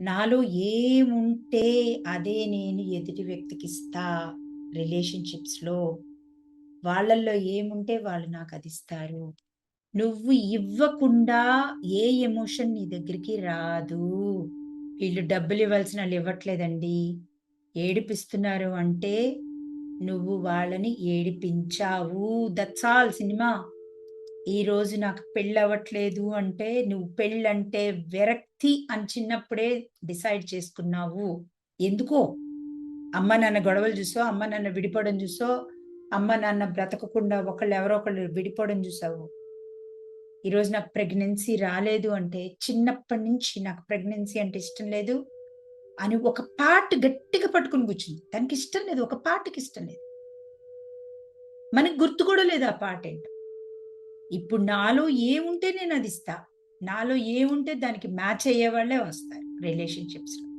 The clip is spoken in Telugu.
నాలో ఏముంటే అదే నేను ఎదుటి వ్యక్తికిస్తా రిలేషన్‌షిప్స్‌లో. వాళ్ళల్లో ఏముంటే వాళ్ళు నాకు అదిస్తారు నువ్వు ఇవ్వకుండా ఏ ఎమోషన్ నీ దగ్గరికి రాదు. ఈళ్ళు డబ్బులివ్వాల్సిన ఇవ్వట్లేదండి ఏడిపిస్తున్నారు అంటే, నువ్వు వాళ్ళని ఏడిపించావు. That's all cinema. ఈరోజు నాకు పెళ్ళవట్లేదు అంటే, నువ్వు పెళ్ళంటే విరక్తి అని చిన్నప్పుడే డిసైడ్ చేసుకున్నావు. ఎందుకో? అమ్మ, నాన్న గొడవలు చూసావు అమ్మ, నాన్న విడిపోవడం చూసావు అమ్మ, నాన్న బ్రతకకుండా ఒకళ్ళు ఎవరో ఒకళ్ళు విడిపోవడం చూసావు ఈరోజు నాకు ప్రెగ్నెన్సీ రాలేదు అంటే, చిన్నప్పటి నుంచి నాకు ప్రెగ్నెన్సీ అంటే ఇష్టం లేదు అని ఒక పార్ట్ గట్టిగా పట్టుకొని కూర్చుంది. తనకిష్టం లేదు. ఒక పార్ట్‌కిష్టం లేదు. మనకు గుర్తు కూడా లేదు ఆ పార్టేంటో. ఇప్పుడు నాలో ఏముంటే ఇస్తా నాలో ఏముంటే దానికి మ్యాచ్ అయ్యే వాళ్ళే వస్తారు రిలేషన్‌షిప్స్‌లో.